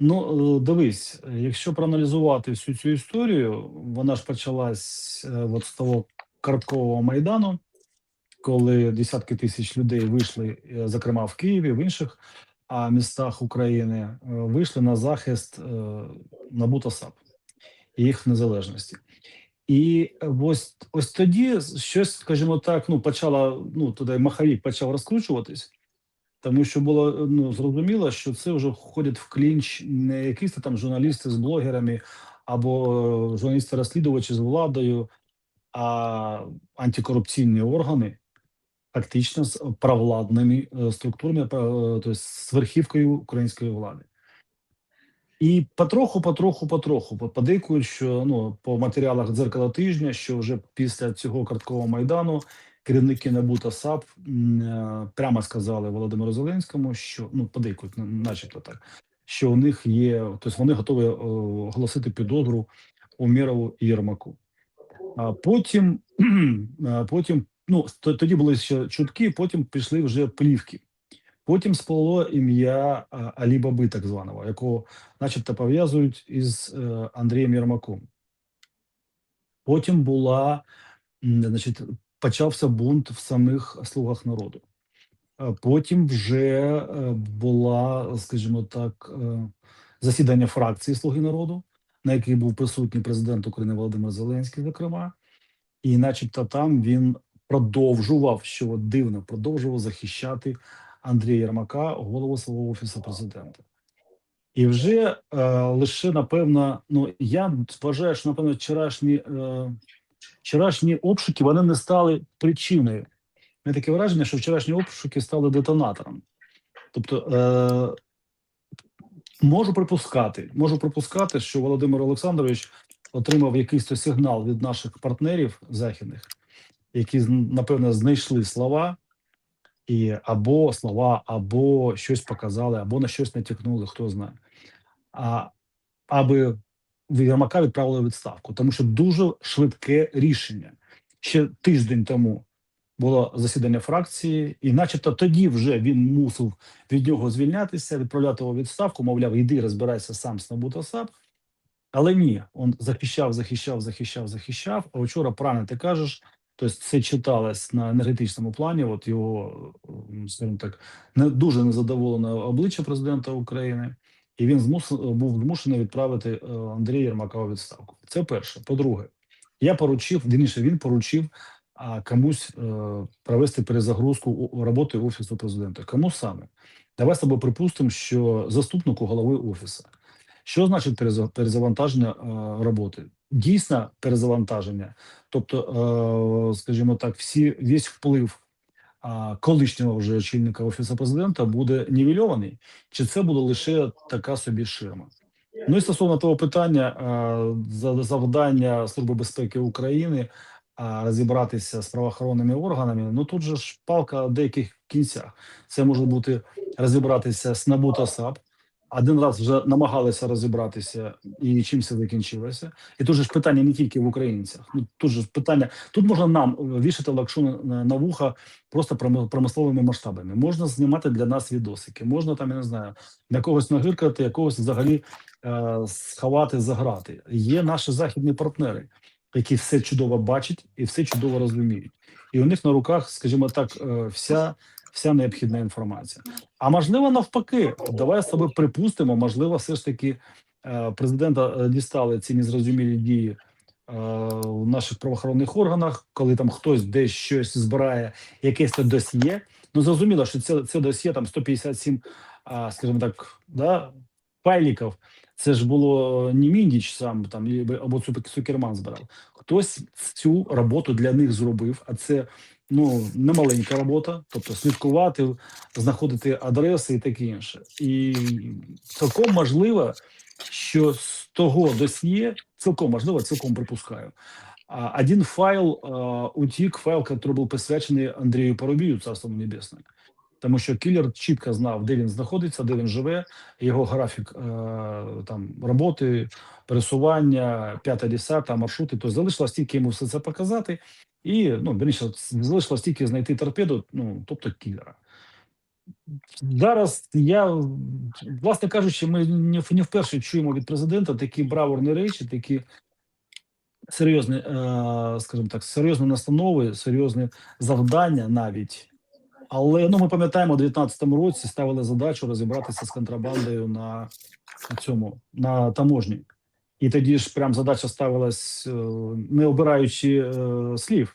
Ну, е, дивись, якщо проаналізувати всю цю історію, вона ж почалась е, от з того карткового майдану, коли десятки тисяч людей вийшли, е, зокрема в Києві, в інших містах України, вийшли на захист НАБУ САП і їх незалежності. І ось ось тоді щось, скажімо так, ну почала ну туди маховік почав розкручуватись, тому що було ну зрозуміло, що це вже входять в клінч не якісь там журналісти з блогерами або е, журналісти-розслідувачі з владою, а антикорупційні органи, фактично з провладними е, структурами, тобто з верхівкою української влади. І потроху, потроху, потроху по- подейкують, що ну по матеріалах дзеркала тижня, що вже після цього карткового майдану керівники НАБУ та САП е, прямо сказали Володимиру Зеленському, що ну подейкують, начебто так, що у них є, тобто вони готові е, оголосити підозру Умєрову і Єрмаку. А потім, потім, ну тоді були ще чутки, потім пішли вже плівки. Потім сплыло ім'я Алі Баби, так званого, якого, начебто, пов'язують із е, Андрієм Єрмаком. Потім була, значить, почався бунт в самих слугах народу. Е, Потім вже е, була, скажімо так, е, засідання фракції Слуги народу, на якій був присутній президент України Володимир Зеленський, зокрема, і, начебто, там він продовжував, що дивно, продовжував захищати Андрія Єрмака, голову свого офісу президента. І вже е, лише напевно, ну я вважаю, що напевно вчорашні, е, вчорашні обшуки вони не стали причиною. У мене таке враження, що вчорашні обшуки стали детонатором. Тобто, е, можу припускати, можу припускати, що Володимир Олександрович отримав якийсь сигнал від наших партнерів західних, які напевно знайшли слова, і або слова, або щось показали, або на щось натякнули, хто знає. А аби Єрмака відправили відставку, тому що дуже швидке рішення. Ще тиждень тому було засідання фракції, і, начебто, тоді вже він мусив від нього звільнятися, відправляти його відставку, мовляв, йди розбирайся сам з НАБУ та САП. Але ні, він захищав, захищав, захищав, захищав. А вчора правильно ти кажеш, тобто це читалось на енергетичному плані. От його, скажімо так, не дуже незадоволене обличчя президента України, і він змус, був змушений відправити е, Андрія Єрмака у відставку. Це перше. По-друге, я поручив, вірніше, він поручив а, комусь е, провести перезагрузку роботи офісу президента. Кому саме? Давай з тобою припустимо, що заступнику голови офісу. Що значить переза- перезавантаження е, роботи? Дійсно перезавантаження, тобто, скажімо так, всі весь вплив колишнього вже очільника офісу президента буде нівельований, чи це буде лише така собі ширма? Ну і стосовно того питання е, за завдання Служби безпеки України а, розібратися з правоохоронними органами. Ну тут же ж палка деяких кінцях. Це може бути розібратися з НАБУ та САП. Один раз вже намагалися розібратися, і чим це закінчилося. І тут же ж питання не тільки в українцях. Ну тут же ж питання. Тут можна нам е, вішати лакшу на, вуха просто проми- промисловими масштабами. Можна знімати для нас відосики, можна там, я не знаю, на когось нагиркати, якогось взагалі е, сховати, заграти. Є наші західні партнери, які все чудово бачать і все чудово розуміють. І у них на руках, скажімо так, е, вся, вся необхідна інформація. А можливо, навпаки, давай з тобою припустимо, можливо, все ж таки е, президента е, дістали ці незрозумілі дії. е, В наших правоохоронних органах, коли там хтось десь щось збирає, якесь то досьє. Ну зрозуміло, що це, це досьє там 157, скажімо так, да, файліків. Це ж було не Міндіч сам там або Цукерман збирав. Хтось цю роботу для них зробив, а це ну немаленька робота, тобто слідкувати, знаходити адреси і таке інше. І цілком можливо, що з того досьє, цілком можливо, цілком припускаю. Один файл утік, файл, який був присвячений Андрію Парубію, царство небесне. Тому що кілер чітко знав, де він знаходиться, де він живе, його графік е, там роботи, пересування, п'ята, десята, маршрути. Тобто залишилось тільки йому все це показати, і ну більше залишилось тільки знайти торпеду, ну тобто кілера. Зараз я, власне кажучи, ми не, вперше чуємо від президента такі браворні речі, такі серйозні, е, скажімо так, серйозні настанови, серйозні завдання навіть. Але ну ми пам'ятаємо, у 2019 році ставили задачу розібратися з контрабандою на, на цьому на таможні. І тоді ж прям задача ставилась, е, не обираючи е, слів.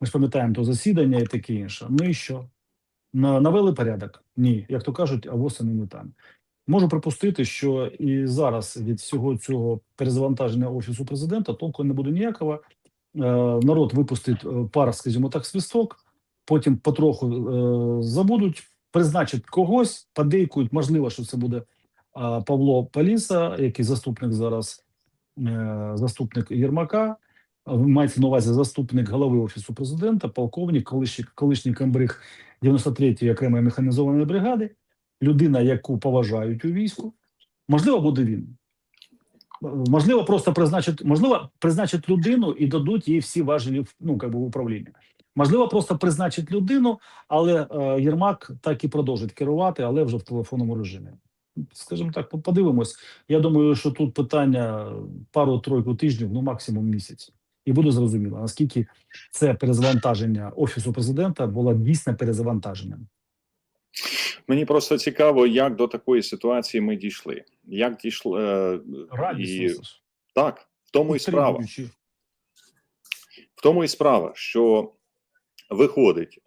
Ми ж пам'ятаємо то засідання і таке інше. Ну і що? На, навели порядок? Ні, як то кажуть, а восени не там. Можу припустити, що і зараз від всього цього перезавантаження офісу президента толку не буде ніякого. Е, народ випустить пар, скажімо так, свисток, потім потроху забудуть, призначать когось, подейкують. Можливо, що це буде Павло Паліса, який заступник зараз, заступник Єрмака. Е, Мається на увазі заступник голови офісу президента, полковник, колишній, колишній комбриг 93-ї окремої механізованої бригади, людина, яку поважають у війську. Можливо, буде він. Е, Можливо, просто призначить, можливо, призначить людину і дадуть їй всі важелі ну, как би, в управління. Можливо, просто призначить людину, але е, Єрмак так і продовжить керувати, але вже в телефонному режимі. Скажімо так, подивимось. Я думаю, що тут питання пару-тройку тижнів, ну максимум місяць. І буде зрозуміло, наскільки це перезавантаження офісу президента було дійсно перезавантаженням. Мені просто цікаво, як до такої ситуації ми дійшли. Як дійшли е, і так, в тому і справа. В тому і справа, що виходить,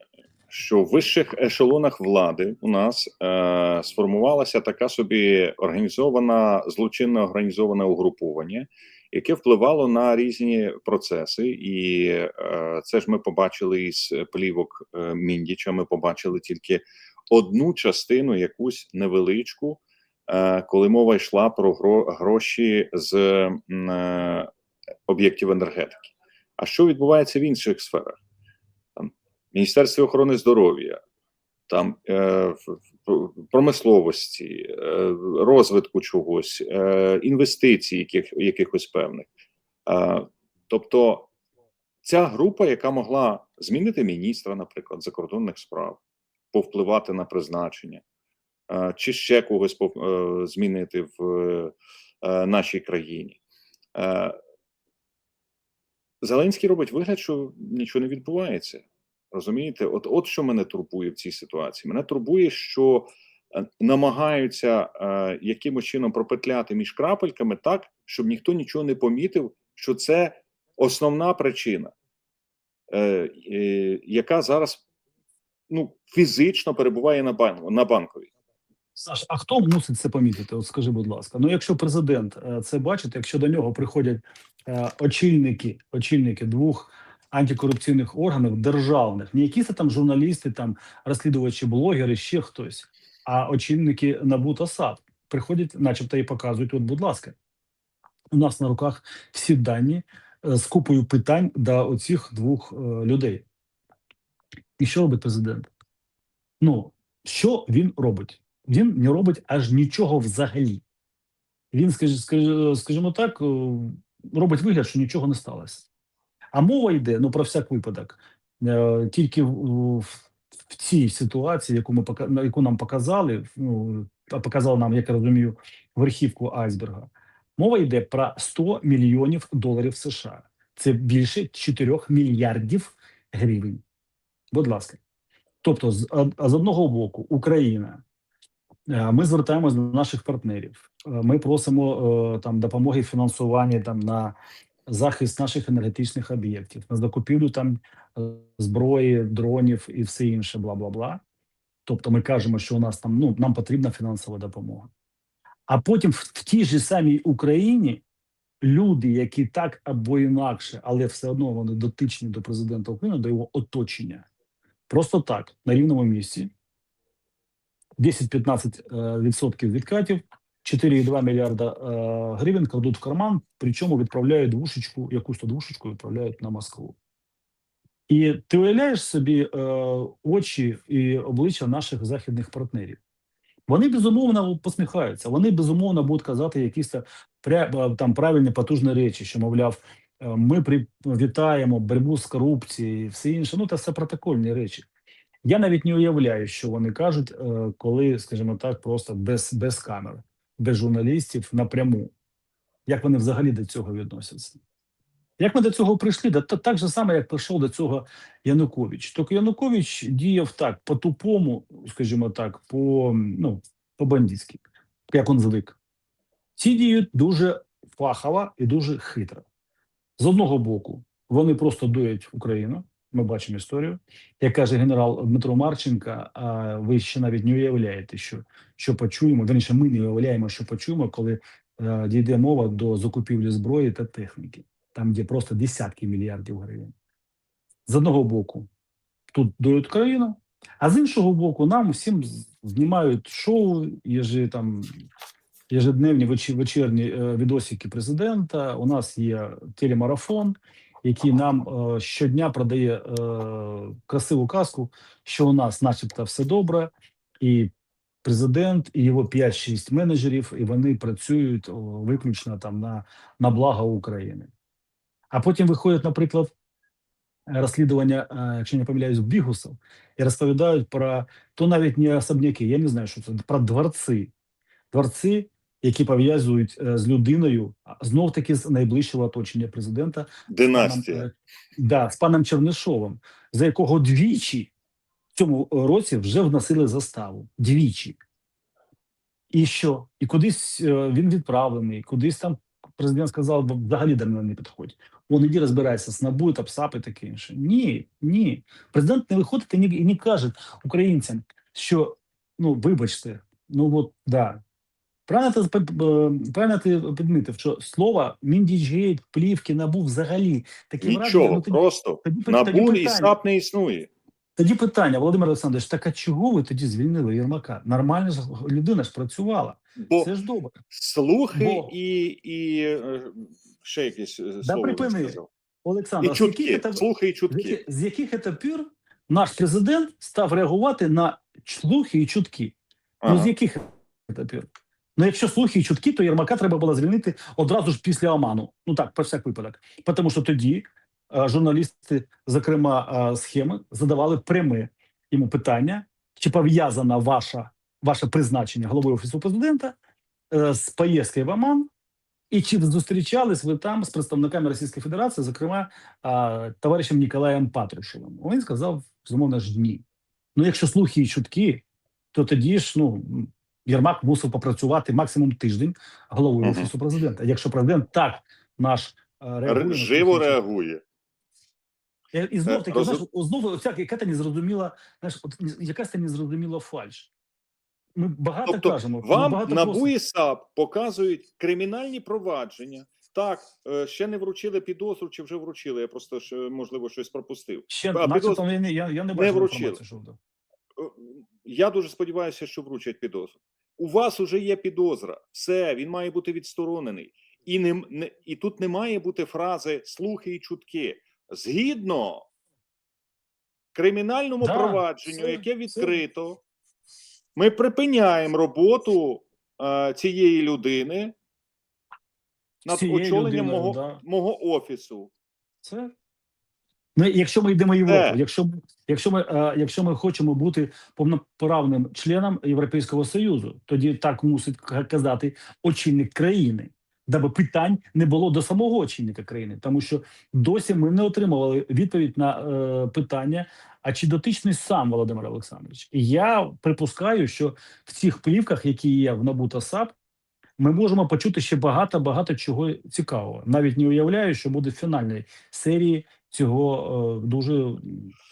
що в вищих ешелонах влади у нас е, сформувалася така собі організована злочинне організоване угруповання, яке впливало на різні процеси, і е, це ж ми побачили із плівок е, Міндіча. Ми побачили тільки одну частину, якусь невеличку, е, коли мова йшла про гро- гроші з е, об'єктів енергетики. А що відбувається в інших сферах? Міністерстві охорони здоров'я, там е, промисловості, е, розвитку чогось, е, інвестицій, яких, якихось певних. Е, тобто, ця група, яка могла змінити міністра, наприклад, закордонних справ, повпливати на призначення, е, чи ще когось е, змінити в е, нашій країні. Е, Зеленський робить вигляд, що нічого не відбувається. Розумієте, от, от що мене турбує в цій ситуації. Мене турбує, що е, намагаються е, якимось чином пропетляти між крапельками так, щоб ніхто нічого не помітив, що це основна причина, е, е, яка зараз ну, фізично перебуває на, бан, на банковій. Саш, а хто мусить це помітити? От скажи, будь ласка. Ну, якщо президент е, це бачить, якщо до нього приходять е, очільники, очільники двох антикорупційних органів державних, не якісь там журналісти, там розслідувачі, блогери, ще хтось, а очільники НАБУ та САП приходять, начебто, і показують: от, будь ласка, у нас на руках всі дані е, з купою питань до оцих двох е, людей. І що робить президент? Ну, що він робить? Він не робить аж нічого взагалі. Він, скажі- скажі- скажімо так, е, робить вигляд, що нічого не сталося. А мова йде ну про всяк випадок е, тільки в, в, цій ситуації, яку ми яку нам показали, ну а показав нам, як я розумію, верхівку айсберга. Мова йде про 100 мільйонів доларів США. Це більше 4 мільярдів гривень. Будь ласка. Тобто, з, з одного боку, Україна. Е, Ми звертаємось до наших партнерів. Е, Ми просимо там допомоги фінансування там на захист наших енергетичних об'єктів, на закупівлю там е, зброї, дронів і все інше, бла бла бла. Тобто, ми кажемо, що у нас там ну нам потрібна фінансова допомога. А потім в, тій же самій Україні люди, які так або інакше, але все одно вони дотичні до президента України, до його оточення, просто так на рівному місці. 10-15% відкатів, 4,2 мільярда е, гривень кладуть в карман, причому відправляють двушечку, якусь то двушечку відправляють на Москву. І ти уявляєш собі е, очі і обличчя наших західних партнерів. Вони безумовно посміхаються, вони безумовно будуть казати якісь пря- е, там правильні потужні речі, що мовляв, е, ми при вітаємо боротьбу з корупцією і все інше. Ну, це все протокольні речі. Я навіть не уявляю, що вони кажуть, е, коли, скажімо так, просто без, без камер, без журналістів напряму. Як вони взагалі до цього відносяться? Як ми до цього прийшли? Та- так же саме, як прийшов до цього Янукович. Тільки Янукович діяв так, по-тупому, скажімо так, по, ну, по-бандитськи, як він звик. Ці діють дуже фахово і дуже хитро. З одного боку, вони просто дують Україну. Ми бачимо історію. Як каже генерал Дмитро Марченка, а ви ще навіть не уявляєте, що, що почуємо. Верніше, ми не уявляємо, що почуємо, коли е, дійде мова до закупівлі зброї та техніки, там де просто десятки мільярдів гривень. З одного боку, тут дують країну, а з іншого боку, нам всім знімають шоу, єжи там ежедневні вечі- вечірні е, відосики президента. У нас є телемарафон, який нам е, щодня продає е, красиву казку, що у нас, начебто, все добре, і президент, і його 5-6 менеджерів, і вони працюють о, виключно там на, на благо України. А потім виходять, наприклад, розслідування, е, якщо не помиляюсь, Бігусов, і розповідають про то навіть не особняки, я не знаю, що це про дворці. Дворці, які пов'язують е, з людиною, знов таки з найближчого оточення президента, Династія. паном, е, да, з паном Чернишовим, за якого двічі в цьому році вже вносили заставу. Двічі. І що? І кудись е, він відправлений, кудись там президент сказав, «Бо взагалі до мене не підходь. Вон іди розбирайся з НАБУ, та ПСАП і таке інше. Ні, ні. Президент не виходить і не каже українцям, що ну вибачте, ну от да. Правильно ти, п- правильно ти підмітив, що слово Міндічгейт, плівки, набув взагалі такі Нічого, ну, тоді, просто тоді, тоді, тоді і. САП не існує. Тоді питання, Володимир Олександрович, так а чого ви тоді звільнили Єрмака? Нормальна ж людина ж працювала. Бо Це ж добре. слухи Бо- і, і е, ще якесь е, слово припини. Олександр, І чутки, це- слухи і чутки. з яких це наш президент став реагувати на слухи і чутки? Ну з яких це пір? Ну, якщо слухи і чутки, то Єрмака треба було звільнити одразу ж після Оману. Ну так, про всяк випадок. Тому що тоді е, журналісти, зокрема е, схеми, задавали пряме йому питання, чи пов'язана ваша, ваше призначення головою офісу президента е, з поїздкою в Оман, і чи зустрічались ви там з представниками Російської Федерації, зокрема е, товаришем Ніколаєм Патрушевим? Він сказав, зумовно ж ні. Ну, якщо слухи і чутки, то тоді ж ну Єрмак мусив попрацювати максимум тиждень головою Мгм. офісу президента. Якщо президент так наш е, реагує Живо реагує. І, і знов таки, Розум- знаєш, знову оця яка та незрозуміла, знаєш, от якась та незрозуміла фальш. Ми багато Тобто кажемо, Вам багато НАБУ просимо. і САП показують кримінальні провадження. Так, е, ще не вручили підозру, чи вже вручили. Я просто можливо щось пропустив. Ще, а підозр- я, я, не не вручили. Я дуже сподіваюся, що вручать підозру. У вас уже є підозра. Все, він має бути відсторонений. І не, не і тут не має бути фрази слухи і чутки. Згідно кримінальному Да, провадженню, все, яке все. відкрито, ми припиняємо роботу е, цієї людини над Цією очоленням людиною, мого, да. мого офісу. Це ну, якщо ми йдемо Європу, Е. якщо, ми- якщо ми е, якщо ми хочемо бути повноправним членом Європейського Союзу, тоді так мусить казати очільник країни, даби питань не було до самого очільника країни, тому що досі ми не отримували відповідь на е, питання. А чи дотичний сам Володимир Олександрович? І я припускаю, що в цих плівках, які є в НАБУ та САП, ми можемо почути ще багато багато чого цікавого. Навіть не уявляю, що буде в фінальній серії цього е, дуже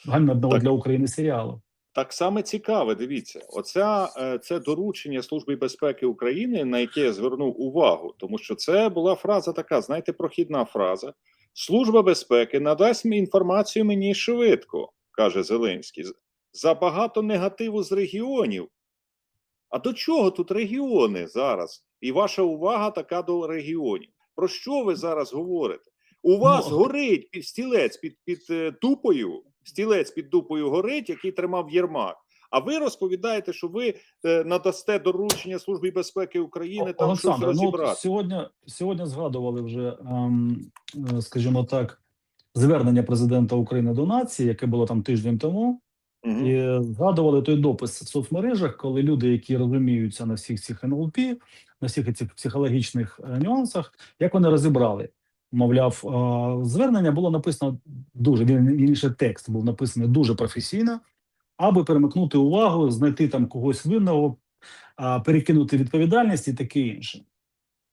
ганебного для України серіалу. Так само цікаве, дивіться, оця е, це доручення Служби безпеки України, на яке я звернув увагу, тому що це була фраза така, знаєте, прохідна фраза. Служба безпеки надасть мені інформацію мені швидко, каже Зеленський. Забагато негативу з регіонів. А до чого тут регіони зараз? І ваша увага така до регіонів. Про що ви зараз говорите? У вас Ну, горить під стілець під, під е, дупою, стілець під дупою горить, який тримав Єрмак. А ви розповідаєте, що ви е, надасте доручення Службі безпеки України там щось Олександр, ну сьогодні, сьогодні згадували вже, ем, е, скажімо так, звернення президента України до нації, яке було там тиждень тому. Мгм. і згадували той допис в соцмережах, коли люди, які розуміються на всіх цих НЛП, на всіх цих психологічних е, нюансах, як вони розібрали. Мовляв, звернення було написано дуже він інше текст був написаний дуже професійно, аби перемикнути увагу, знайти там когось винного, перекинути відповідальність і таке інше.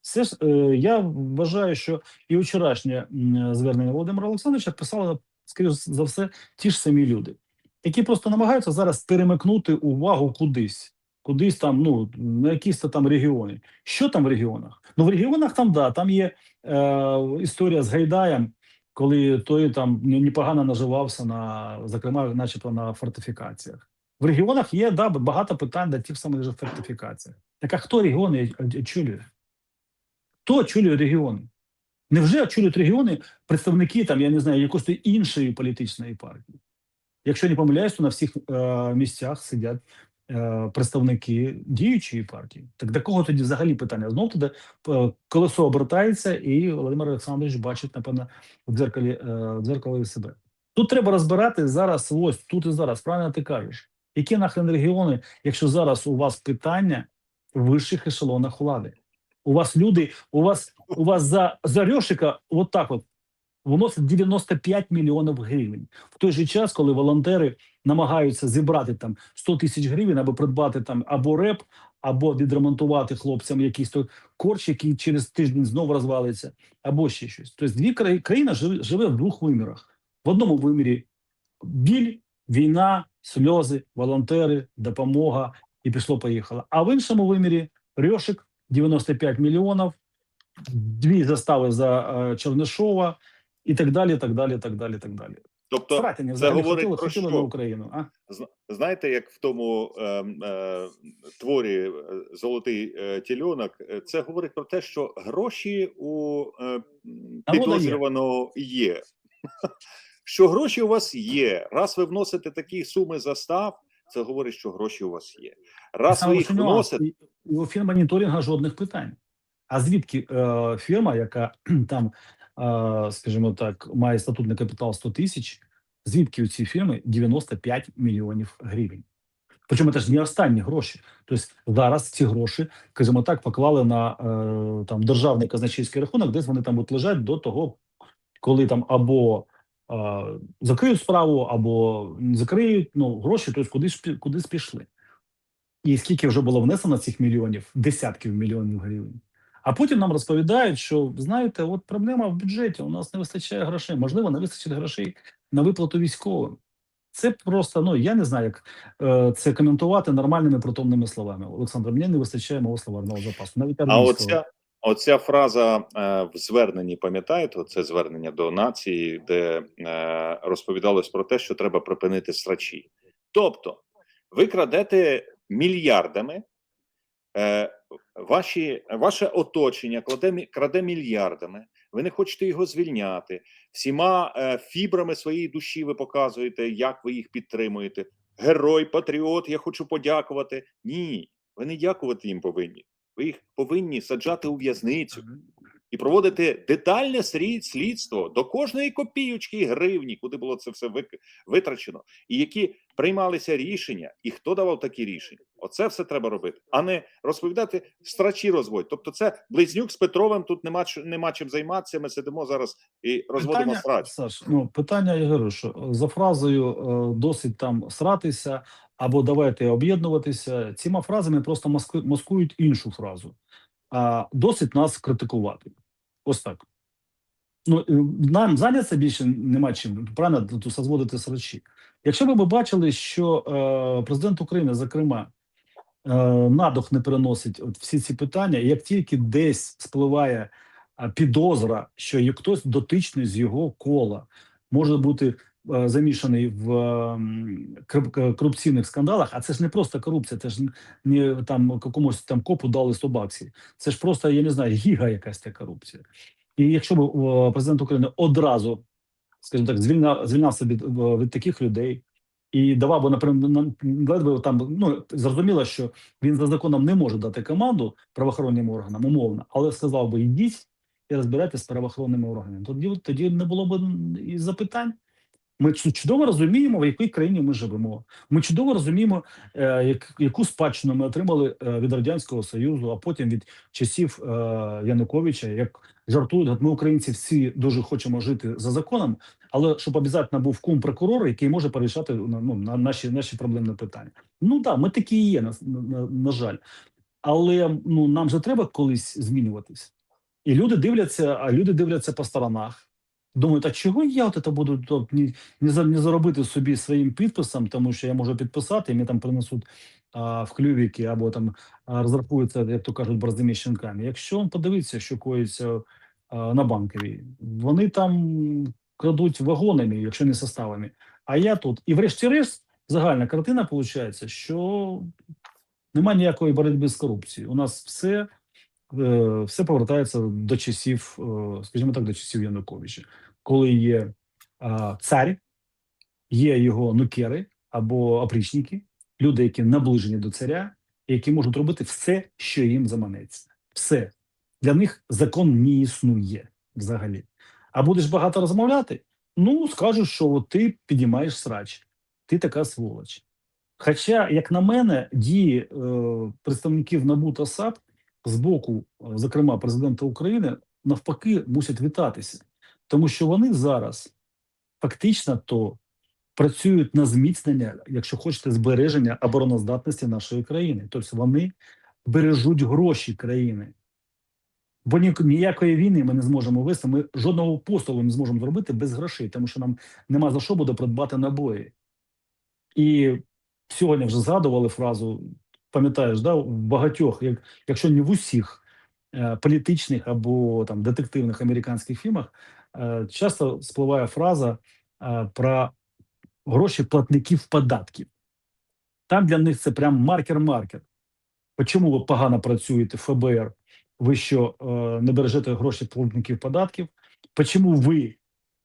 Все ж е, я вважаю, що і вчорашнє звернення Володимира Олександровича писали, скоріш за все, ті ж самі люди, які просто намагаються зараз перемикнути увагу кудись, кудись там, ну на якісь там регіони. Що там в регіонах? Ну в регіонах там да, там є е, історія з Гайдаєм, коли той там непогано наживався на, зокрема, начебто на фортифікаціях. В регіонах є да, багато питань до тих самих же фортифікаціях. Так а хто регіони очолює? Хто очолює регіони? Невже очолюють регіони представники там, я не знаю, якоїсь іншої політичної партії? Якщо не помиляюсь, то на всіх е, місцях сидять представники діючої партії. Так до кого тоді взагалі питання? Знов туди е, колесо обертається, і Володимир Олександрович бачить, напевно, в дзеркалі, е, в дзеркалі себе. Тут треба розбирати зараз, ось тут і зараз. Правильно ти кажеш. Які нахрен регіони, якщо зараз у вас питання в вищих ешелонах влади? У вас люди, у вас у вас за, за Рьошика от так от виносить 95 мільйонів гривень. В той же час, коли волонтери намагаються зібрати там 100 тисяч гривень, аби придбати там або реп, або відремонтувати хлопцям якийсь той корч, який через тиждень знову розвалиться, або ще щось. Тобто дві краї- країна живе, в двох вимірах. В одному вимірі біль, війна, сльози, волонтери, допомога і пішло-поїхало. А в іншому вимірі Рьошик 95 мільйонів, дві застави за е, Чернишова і так далі, так далі, так далі, так далі. Тобто, Срати не це говорить хотіли, про що? на Україну. А? Зна- Знаєте, як в тому е, е, творі е, Золотий е, тільонок, е, це говорить про те, що гроші у е, є. підозрюваного є. Що гроші у вас є. Раз ви вносите такі суми застав, це говорить, що гроші у вас є. Раз Саме ви їх вносите, у фірма моніторинга жодних питань. А звідки е, фірма, яка там, скажімо так, має статутний капітал 100 тисяч, звідки у цієї фірми 95 мільйонів гривень? Причому це ж не останні гроші. Тобто зараз ці гроші, скажімо так, поклали на е, там державний казначейський рахунок, десь вони там будуть лежать до того, коли там або е, закриють справу, або закриють ну, гроші, тобто кудись кудись пішли. І скільки вже було внесено цих мільйонів, десятків мільйонів гривень. А потім нам розповідають, що знаєте, от проблема в бюджеті, у нас не вистачає грошей. Можливо, не вистачить грошей на виплату військовим. Це просто, ну я не знаю, як е, це коментувати нормальними протомними словами. Олександр, мені не вистачає мого словарного запасу. Навіть а оця, оця фраза е, в зверненні, пам'ятаєте, це звернення до нації, де е, розповідалось про те, що треба припинити срачі. Тобто, ви крадете мільярдами, ваші, ваше оточення кладе, краде мільярдами, ви не хочете його звільняти. Всіма е, фібрами своєї душі ви показуєте, як ви їх підтримуєте. Герой, патріот, я хочу подякувати. Ні, ви не дякувати їм повинні. Ви їх повинні саджати у в'язницю і проводити детальне слідство до кожної копійочки і гривні, куди було це все витрачено, і які приймалися рішення, і хто давав такі рішення. Оце все треба робити, а не розповідати страчі розводь. Тобто, це близнюк з Петровим. Тут нема нема чим займатися. Ми сидимо зараз і розводимо питання, срач. Саш, ну питання я говорю, що за фразою е, досить там сратися або давайте об'єднуватися. Цими фразами просто маску- маскують іншу фразу. А досить нас критикувати. Ось так. Ну е, нам зайнятися більше нема чим. Правильно тут созводити срачі. Якщо ми бачили, що е, президент України, зокрема, е, надух не переносить от всі ці питання, як тільки десь спливає підозра, що є хтось дотичний з його кола, може бути замішаний в корупційних скандалах, а це ж не просто корупція, це ж не там комусь там копу дали 100 баксів. Це ж просто, я не знаю, гіга якась ця корупція. І якщо б президент України одразу, скажімо так, звільняв, звільнявся від, від таких людей і давав би, наприклад, ледве там, ну зрозуміло, що він за законом не може дати команду правоохоронним органам, умовно, але сказав би, йдіть і розбирайтеся з правоохоронними органами. Тоді тоді не було б і запитань. Ми чудово розуміємо, в якій країні ми живемо. Ми чудово розуміємо, е, яку спадщину ми отримали е, від радянського союзу, а потім від часів е, Януковича. Як жартують, ми українці всі дуже хочемо жити за законом, але щоб обов'язково був кум прокурор, який може порішати ну, на наші наші проблемні питання. Ну так, ми такі і є, на, на, на жаль. Але ну нам же треба колись змінюватись. І люди дивляться, а люди дивляться по сторонах. Думають, а чого я от це буду то, не, не, за- не заробити собі своїм підписом, тому що я можу підписати, і мені там принесуть а, в клювіки або там а, розрахуються, як то кажуть, борзними щенками. Якщо він подивиться, що коїться а, на банковій, вони там крадуть вагонами, якщо не составами. А я тут. І врешті-решт, загальна картина виходить, що немає ніякої боротьби з корупцією. У нас все, все повертається до часів, е, скажімо так, до часів Януковича, коли є е, цар, є його нукери або опричники, люди, які наближені до царя, які можуть робити все, що їм заманеться. Все для них закон не існує взагалі. А будеш багато розмовляти? Ну скажуть, що ти підіймаєш срач, ти така сволоч. Хоча, як на мене, дії е, представників НАБУ та САП з боку, е, зокрема, президента України, навпаки, мусять вітатися, тому що вони зараз фактично то працюють на зміцнення, якщо хочете, збереження обороноздатності нашої країни. Тобто вони бережуть гроші країни. Бо ніякої війни ми не зможемо вести. Ми жодного постолу не зможемо зробити без грошей, тому що нам нема за що буде придбати набої. І сьогодні вже згадували фразу, пам'ятаєш, да, в багатьох, як, якщо не в усіх е, політичних або там детективних американських фільмах, е, часто спливає фраза е, про гроші платників податків. Там для них це прям маркер-маркер. Чому ви погано працюєте в ФБР? Ви що не бережете гроші платників податків? Чому ви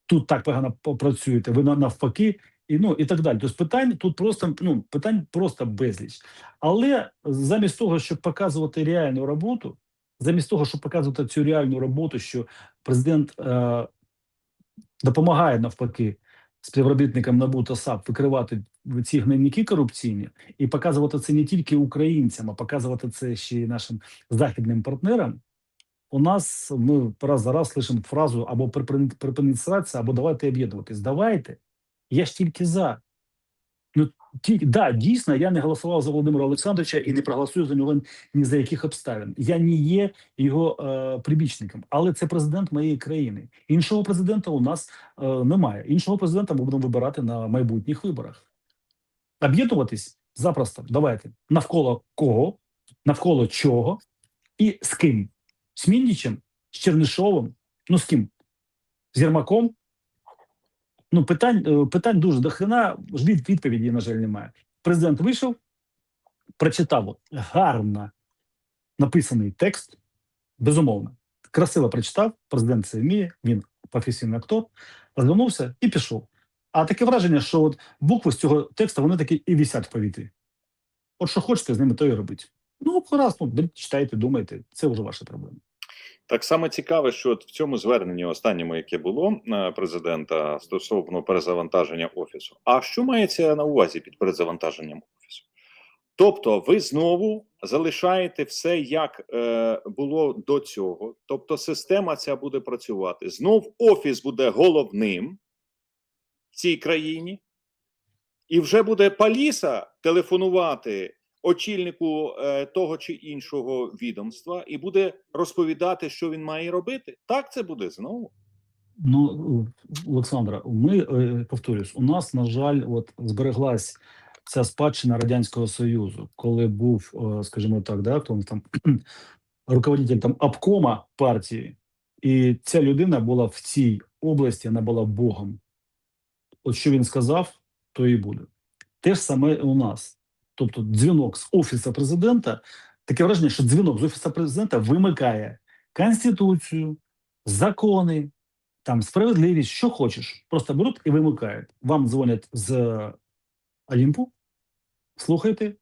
тут так погано працюєте? Ви на- навпаки, і ну і так далі. Тобто питань тут просто ну питань просто безліч. Але замість того, щоб показувати реальну роботу, замість того, щоб показувати цю реальну роботу, що президент е, допомагає навпаки співробітникам НАБУ та САП викривати ці гнойники корупційні і показувати це не тільки українцям, а показувати це ще й нашим західним партнерам. У нас ми раз за раз слышимо фразу або припинити сратися, або давайте об'єднуватись. Давайте. Я ж тільки за. Ну, ті, да, дійсно, я не голосував за Володимира Олександровича і не проголосую за нього ні за яких обставин. Я не є його е, прибічником, але це президент моєї країни. Іншого президента у нас е, немає. Іншого президента ми будемо вибирати на майбутніх виборах. Об'єднуватись запросто. Давайте. Навколо кого, навколо чого і з ким? З Міндічем, з Чернишовим, ну з ким? З Єрмаком? Ну, питань, е, питань дуже дохрена, ж відповіді, на жаль, немає. Президент вийшов, прочитав гарно написаний текст, безумовно. Красиво прочитав, президент це вміє, він професійний актор, розвернувся і пішов. А таке враження, що от букви з цього тексту вони такі і висять в повітрі. От що хочете, з ними то і робити. Ну, раз, ну, читайте, думайте, це вже ваша проблема. Так само цікаво, що в цьому зверненні останньому, яке було е, президента стосовно перезавантаження офісу. А що мається на увазі під перезавантаженням офісу? Тобто, ви знову залишаєте все як е, було до цього. Тобто, система ця буде працювати. Знов офіс буде головним в цій країні, і вже буде Паліса телефонувати очільнику е, того чи іншого відомства і буде розповідати, що він має робити. Так це буде знову. Ну, Олександра, ми е, повторюсь, у нас, на жаль, от збереглась ця спадщина Радянського Союзу, коли був, е, скажімо так, да, хто там руководитель там обкома партії, і ця людина була в цій області, вона була Богом. От що він сказав, то і буде. Те ж саме у нас. Тобто, дзвінок з офісу президента, таке враження, що дзвінок з офісу президента вимикає конституцію, закони, там справедливість, що хочеш. Просто беруть і вимикають. Вам дзвонять з Олімпу, слухайте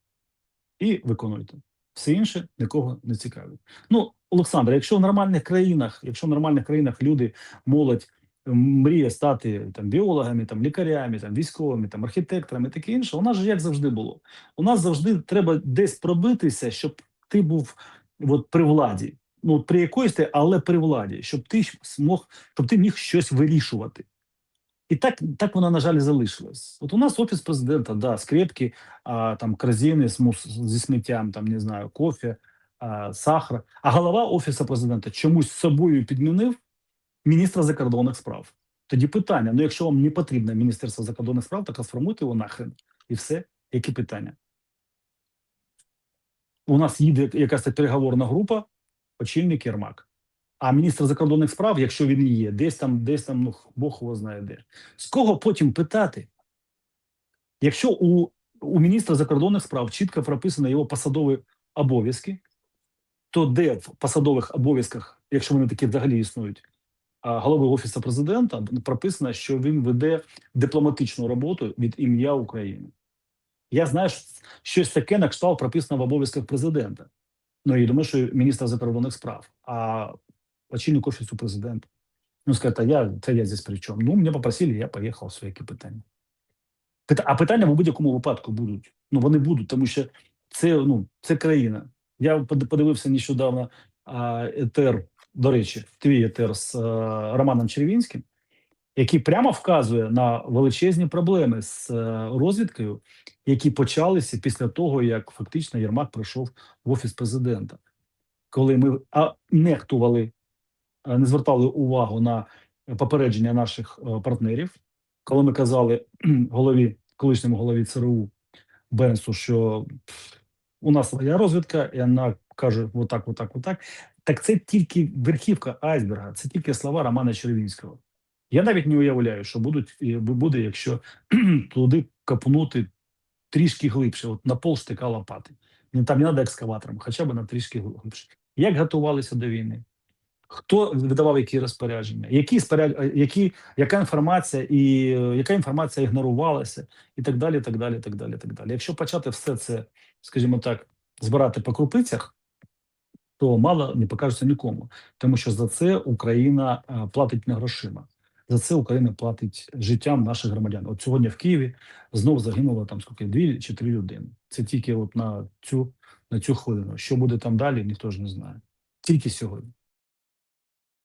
і виконуйте. Все інше нікого не цікавить. Ну, Олександр, якщо в нормальних країнах, якщо в нормальних країнах люди, молодь мріє стати там біологами, там лікарями, там військовими, там архітекторами, таке інше. У нас же як завжди було. У нас завжди треба десь пробитися, щоб ти був от при владі. Ну при якоїсь ти, але при владі, щоб ти змог, щоб ти міг щось вирішувати. І так, так вона, на жаль, залишилась. От у нас офіс президента, да, скрепки, а, там корзини зі сміттям, там не знаю, кофе, а, сахар. А голова офісу президента чомусь з собою підмінив міністра закордонних справ. Тоді питання: ну, якщо вам не потрібно Міністерство закордонних справ, так сформуйте його нахрен. І все. Які питання? У нас їде якась переговорна група, очільник Єрмак. А міністр закордонних справ, якщо він є, десь там, десь там, ну Бог його знає де. З кого потім питати? Якщо у, у міністра закордонних справ чітко прописано його посадові обов'язки, то де в посадових обов'язках, якщо вони такі взагалі існують, голови офісу президента прописано, що він веде дипломатичну роботу від ім'я України. Я знаю, що щось таке на кшталт прописано в обов'язках президента. Ну і думаю, що міністр закордонних справ, а очільник офісу президента. Ну, сказати, а я, це я здесь при чому? Ну, мене попросили, я поїхав свої питання. А питання в будь-якому випадку будуть. Ну, вони будуть, тому що це, ну, це країна. Я подивився нещодавно а, етер, до речі, твій етер з а, Романом Червінським, який прямо вказує на величезні проблеми з е, розвідкою, які почалися після того, як фактично Єрмак прийшов в офіс президента. Коли ми нехтували, а, не звертали увагу на попередження наших е, партнерів, коли ми казали голові, колишньому голові ЦРУ Бенсу, що у нас своя розвідка, і вона каже: отак, отак, отак. Так це тільки верхівка айсберга, це тільки слова Романа Червінського. Я навіть не уявляю, що будуть буде, якщо туди копнути трішки глибше, от на пол штика лопати. Там не треба екскаватором, хоча б на трішки глибше. Як готувалися до війни? Хто видавав які розпорядження? Які споряд... які, яка інформація і е, яка інформація ігнорувалася, і так далі, так далі, так далі, так далі. Якщо почати все це, скажімо так, збирати по крупицях, то мало не покажеться нікому, тому що за це Україна е, платить не грошима. За це Україна платить життям наших громадян. От сьогодні в Києві знов загинуло там скільки дві чи три людини. Це тільки от на цю на цю хвилину. Що буде там далі, ніхто ж не знає. Тільки сьогодні.